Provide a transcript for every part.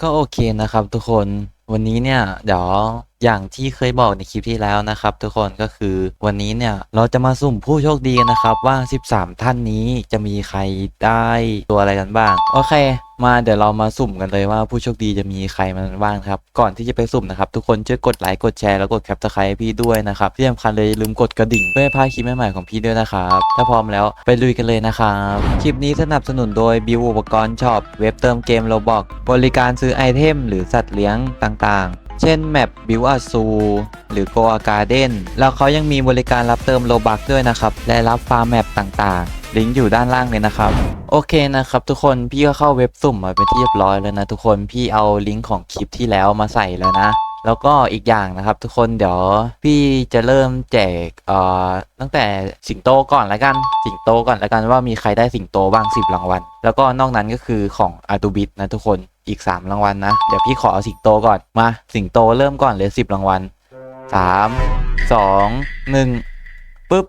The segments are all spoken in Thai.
ก็โอเคนะครับทุกคนวันนี้เนี่ย เดี๋ยว อย่างที่เคยบอกในคลิปที่แล้วนะครับ ทุกคนก็คือวันนี้เนี่ยเราจะมาสุ่มผู้โชคดีนะครับว่า 13 ท่านนี้จะมีใครได้ตัวอะไรกันบ้าง โอเคมาเดี๋ยวเรามาสุ่มกันเลยว่าผู้โชคดีจะมีใครมันบ้างครับ ก่อนที่จะไปสุ่มนะครับ ทุกคนช่วยกดไลค์กดแชร์แล้วกดแคปตะไคร้ให้พี่ด้วยนะครับที่สำคัญเลยลืมกดกระดิ่ง เพื่อพลาดคลิปใหม่ๆของพี่ด้วยนะครับ ถ้าพร้อมแล้วไปลุยกันเลยนะครับคลิปนี้สนับสนุนโดยบิวอุปกรณ์ช็อปเว็บเติมเกมโรบอกบริการซื้อไอเทมหรือสัตว์เลี้ยงต่างๆ เช่นแมปบิวอาซูหรือโกอาการ์เด้นแล้วเขายังมีบริการรับเติมโลบักด้วยนะครับ และรับฟาร์มแมปต่างๆ ลิงก์อยู่ด้านล่างเลยนะครับ โอเคนะครับทุกคนพี่ก็เข้าเว็บสุ่มมาเป็นที่เรียบร้อยแล้วนะทุกคนพี่เอาลิงก์ของคลิปที่แล้วมาใส่แล้วนะ แล้วก็อีกอย่างนะครับ ทุกคนเดี๋ยวพี่จะเริ่มแจกเอ่อตั้งแต่สิงโตก่อนแล้วกัน สิงโตก่อนแล้วกันว่ามีใครได้สิงโตบ้าง 10 รางวัล แล้วก็นอกนั้นก็คือของอาตูบิทนะทุกคนอีก 3 รางวัลนะ เดี๋ยวพี่ขอเอาสิงโตก่อนมา สิงโตเริ่มก่อนเลย10 รางวัล 3 2 1ปึ๊บ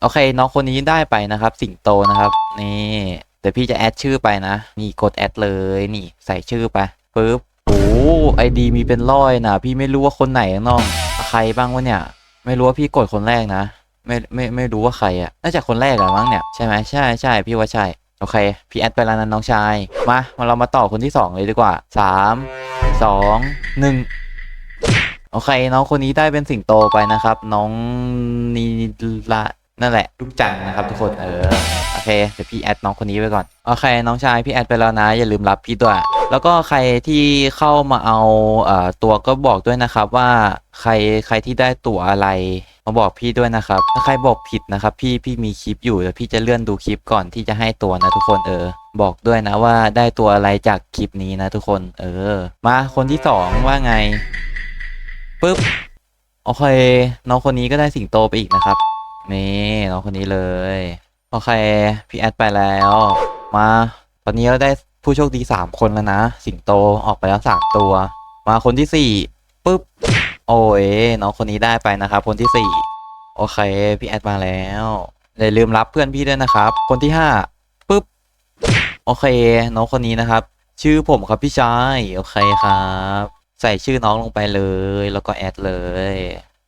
โอเคน้องคนนี้ได้ไปนะครับ สิงโตนะครับ นี่เดี๋ยวพี่จะแอดชื่อไปนะ นี่กดแอดเลยนี่ใส่ชื่อไปปึ๊บ ไอดีมีเป็นร้อยนะพี่ไม่รู้ว่าคนไหนน้องใครบ้างวะเนี่ย ไม่รู้ว่าพี่กดคนแรกนะ ไม่ไม่ไม่รู้ว่าใครอะน่าจะคนแรกอะมั้งเนี่ยใช่ไหมใช่ใช่พี่ว่าใช่โอเค พี่แอดไปแล้วนะน้องชาย มามาเรามาต่อคนที่สองเลยดีกว่าสามสองหนึ่งโอเค น้องคนนี้ได้เป็นสิงโตไปนะครับ น้องนีละนั่นแหละลูกจันทร์นะครับทุกคนเออโอเคเดี๋ยวพี่แอดน้องคนนี้ไปก่อนโอเค น้องชายพี่แอดไปแล้วนะ อย่าลืมรับพี่ด้วย แล้วก็ใครที่เข้ามาเอาอตัวก็บอกด้วยนะครับว่าใครใครที่ได้ตั๋วอะไรมาบอกพี่ด้วยนะครับ ถ้าใครบอกผิดนะครับ พี่พี่มีคลิปอยู่แต่พี่จะเลื่อนดูคลิปก่อนที่จะให้ตัวนะทุกคนเออ บอกด้วยนะว่าได้ตัวอะไรจากคลิปนี้นะทุกคน เออ มาคนที่สองว่าไงปึ๊บโอเคน้องคนนี้ก็ได้สิงโตไปอีกนะครับนี่น้องคนนี้เลยโอเคพี่แอดไปแล้ว มา ตอนนี้เราได้ ผู้โชคดีสามคนแล้วนะ สิงโตออกไปแล้วสามตัว มาคนที่สี่ปึ๊บ โอ้ยน้องคนนี้ได้ไปนะครับ คนที่สี่โอเค พี่แอดมาแล้วอย่าลืมรับเพื่อนพี่ด้วยนะครับ คนที่ห้าปึ๊บ โอเค น้องคนนี้นะครับ ชื่อผมครับพี่ชายโอเคครับ ใส่ชื่อน้องลงไปเลย แล้วก็แอดเลย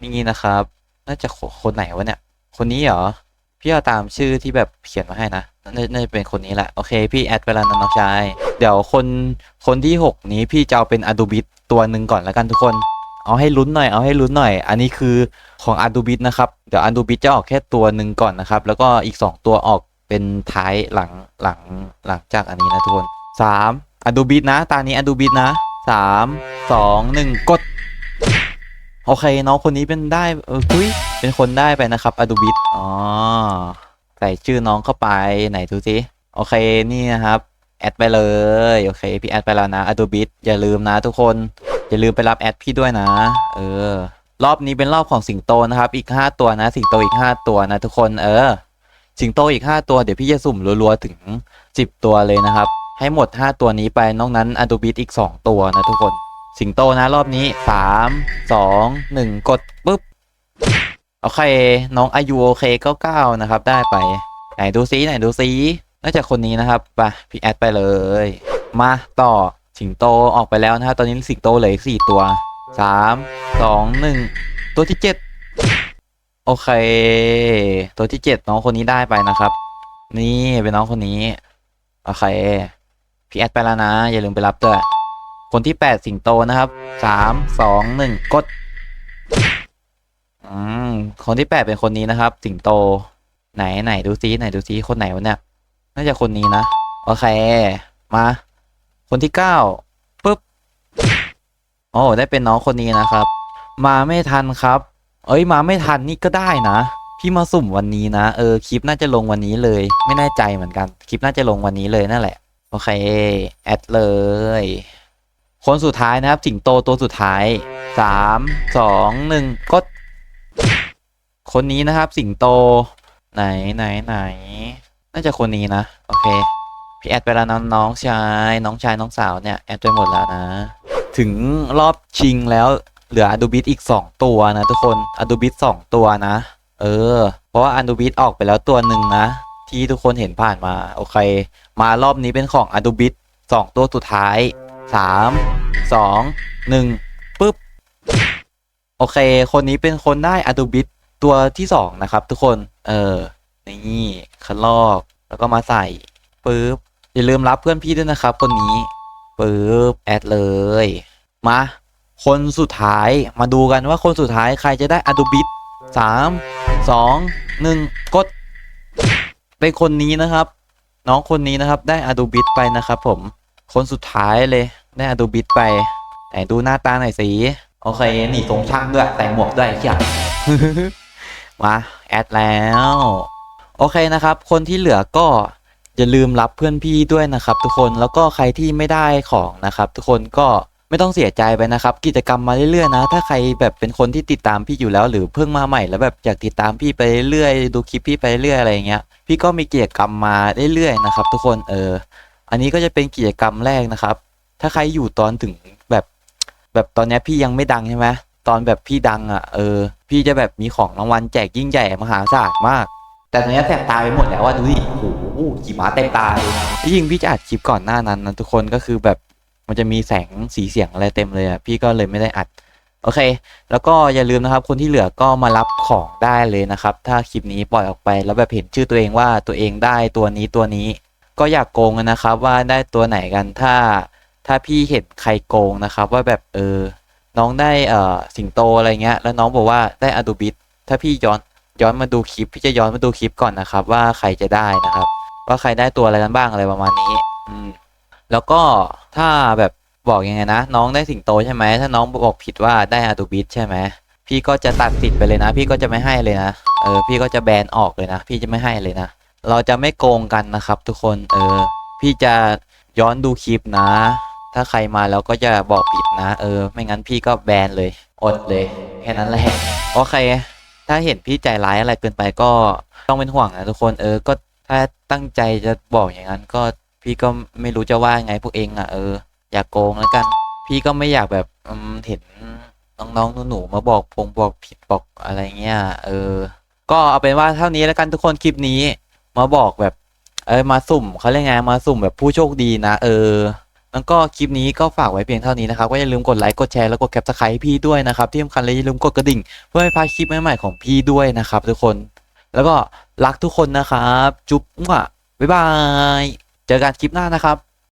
นี่นะครับ น่าจะคนไหนวะเนี่ย คนนี้เหรอ พี่เอาตามชื่อที่แบบเขียนมาให้นะน่าน่าจะเป็นคนนี้แหละ โอเค พี่แอดไปแล้วนะน้องชาย เดี๋ยวคนคนที่หกนี้พี่จะเอาเป็นอ d ดูบิ t ตัวหนึ่งก่อนแล้วกันทุกคน เอาให้ลุ้นหน่อย เอาให้ลุ้นหน่อย อันนี้คือของอ d ดูบิ t นะครับ เดี๋ยวอ d ดูบิ t จะออกแค่ตัวหนึ่งก่อนนะครับ แล้วก็อีกสองตัวออกเป็นท้ายหลังหลังหลังจากอันนี้นะทุกคนสามอ d ดูบิ t นะ ตานี้อ d ดูบิ t นะสามสองหนึ่งกด โอเค น้องคนนี้เป็นได้เออคุยเป็นคนได้ไปนะครับอดูบิ t อ๋อใส่ชื่อน้องเข้าไปไหนดูสิโอเคนี่นะครับแอดไปเลยโอเคพี่แอดไปแล้วนะ Adobe อย่าลืมนะทุกคน อย่าลืมไปรับแอดพี่ด้วยนะ เออ รอบนี้เป็นรอบของสิงโตนะครับอีก 5 ตัวนะ สิงโตอีก 5 ตัวนะทุกคนเออ สิงโตอีก 5 ตัวเดี๋ยวพี่จะสุ่มรัวๆถึง 10 ตัวเลยนะครับ ให้หมด 5 ตัวนี้ไปนอกนั้น Adobe อีก 2 ตัวนะทุกคน สิงโตนะรอบนี้3 2 1กดปุ๊บโอเค น้องอายุโอเค99นะครับ ได้ไป ไหนดูซิไหนดูซิน่าจะคนนี้นะครับไปพี่แอดไปเลย มาต่อสิงโตออกไปแล้วนะครับตอนนี้สิงโตเหลืออีกสี่ตัวสามสองหนึ่งตัวที่เจ็ดโอเค ตัวที่เจ็ดน้องคนนี้ได้ไปนะครับ นี่เป็นน้องคนนี้ โอเค พี่แอดไปแล้วนะ อย่าลืมไปรับด้วย คนที่แปดสิงโตนะครับสามสองหนึ่งกดอืมคนที่แปดเป็นคนนี้นะครับ สิงโต ไหนไหนดูซิไหนดูซิคนไหนวะเนี่ยน่าจะคนนี้นะโอเค มา คนที่เก้าปุ๊บโอ้ได้เป็นน้องคนนี้นะครับ มาไม่ทันครับ เอ้ยมาไม่ทันนี่ก็ได้นะพี่มาสุ่มวันนี้นะ เออคลิปน่าจะลงวันนี้เลย ไม่แน่ใจเหมือนกัน คลิปน่าจะลงวันนี้เลยนั่นแหละ โอเค แอดเลย คนสุดท้ายนะครับ สิงโตตัวสุดท้ายสามสองหนึ่งกด คนนี้นะครับ สิงโต ไหนไหนไหน น่าจะคนนี้นะ โอเค พี่แอดไปแล้วน้องชายน้องชายน้องสาวเนี่ย แอดไปหมดแล้วนะ ถึงรอบชิงแล้วเหลือ Adobe อีก 2 ตัวนะทุกคน Adobe 2ตัวนะ เออ เพราะว่า Adobe ออกไปแล้วตัวหนึ่งนะ ที่ทุกคนเห็นผ่านมา โอเค มารอบนี้เป็นของ Adobe สองตัวสุดท้าย สามสองหนึ่งปึ๊บ โอเค คนนี้เป็นคนได้อะดูบิ t ตัวที่สองนะครับ ทุกคน เออ นี่คันลอก แล้วก็มาใส่ปึ๊บ อย่าลืมรับเพื่อนพี่ด้วยนะครับ คนนี้ปึ๊บ แอดเลย มา คนสุดท้าย มาดูกันว่าคนสุดท้ายใครจะได้อะดูบิ t สามสองหนึ่งกด เป็นคนนี้นะครับ น้องคนนี้นะครับ ได้อะดูบิ t ไปนะครับผม คนสุดท้ายเลย ได้อดูบิ t ไปไหนดูหน้าตาหน่อยสิโอเคหนีทรงช่างด้วยใส่หมวกด้วยเหี้ยมาแอดแล้ว โอเคนะครับ คนที่เหลือก็อย่าลืมรับเพื่อนพี่ด้วยนะครับ ทุกคนแล้วก็ใครที่ไม่ได้ของนะครับ ทุกคนก็ไม่ต้องเสียใจไปนะครับ กิจกรรมมาเรื่อยๆนะ ถ้าใครแบบเป็นคนที่ติดตามพี่อยู่แล้ว หรือเพิ่งมาใหม่แล้วแบบอยากติดตามพี่ไปเรื่อยๆดูคลิปพี่ไปเรื่อยอะไรเงี้ย พี่ก็มีกิจกรรมมาเรื่อยๆนะครับ ทุกคนเอออันนี้ก็จะเป็นกิจกรรมแรกนะครับ ถ้าใครอยู่ตอนถึงแบบ แบบตอนนี้พี่ยังไม่ดังใช่ไหมตอนแบบพี่ดังอะเออ พี่จะแบบมีของรางวัลแจกยิ่งใหญ่มหาศาลมาก แต่ตอนนี้แสบตาไปหมดแล้วว่าดูดิโอ้โหขี่ม้าเต็มตาเลยที่จริงพี่จะอัดคลิปก่อนหน้านั้นนะทุกคนก็คือแบบมันจะมีแสงสีเสียงอะไรเต็มเลยอะพี่ก็เลยไม่ได้อัดโอเค แล้วก็อย่าลืมนะครับ คนที่เหลือก็มารับของได้เลยนะครับ ถ้าคลิปนี้ปล่อยออกไปแล้วแบบเห็นชื่อตัวเองว่าตัวเองได้ตัวนี้ตัวนี้ ก็อยากโกงกันนะครับว่าได้ตัวไหนกันถ้า ถ้าพี่เห็นใครโกงนะครับ ว่าแบบเออ น้องได้เอ่อสิงโตอะไรเงี้ย แล้วน้องบอกว่าได้อะดูบิ t ถ้าพี่ย้อนย้อนมาดูคลิป พี่จะย้อนมาดูคลิปก่อนนะครับ ว่าใครจะได้นะครับ ว่าใครได้ตัวอะไรกันบ้างอะไรประมาณนี้ อืม แล้วก็ถ้าแบบบอกยังไงนะ น้องได้สิงโตใช่ไหมถ้าน้องบอกผิดว่าได้อะดูบิ t ใช่ไหมพี่ก็จะตัดสิทธิ์ไปเลยนะ พี่ก็จะไม่ให้เลยนะเออพี่ก็จะแบนออกเลยนะ พี่จะไม่ให้เลยนะ เราจะไม่โกงกันนะครับ ทุกคนเออพี่จะย้อนดูคลิปนะ ถ้าใครมาแล้วก็จะบอกผิดนะ เออ ไม่งั้นพี่ก็แบนเลย อดเลย แค่นั้นแหละโอเค ถ้าเห็นพี่ใจร้ายอะไรเกินไปก็ต้องเป็นห่วงนะทุกคน เออ ก็ถ้าตั้งใจจะบอกอย่างนั้นก็พี่ก็ไม่รู้จะว่าไงพวกเองอะเออ อย่ากโกงแล้วกัน พี่ก็ไม่อยากแบบเห็นน้องๆหนูๆมาบอกพงบอกผิดบอกอะไรเงี้ย เออ ก็เอาเป็นว่าเท่านี้แล้วกันทุกคนคลิปนี้ มาบอกแบบ เออมาสุ่มเขาเรียกไงมาสุ่มแบบผู้โชคดีนะ เออ แล้วก็คลิปนี้ก็ฝากไว้เพียงเท่านี้นะครับ ก็อย่าลืมกดไลค์ กดแชร์ แล้วกดแคปสไครต์พี่ด้วยนะครับ ที่สำคัญเลยอย่าลืมกดกระดิ่ง เพื่อไม่พลาดคลิปใหม่ๆของพี่ด้วยนะครับทุกคน แล้วก็รักทุกคนนะครับ จุ๊บมั่วบ๊ายบาย เจอกันคลิปหน้านะครับ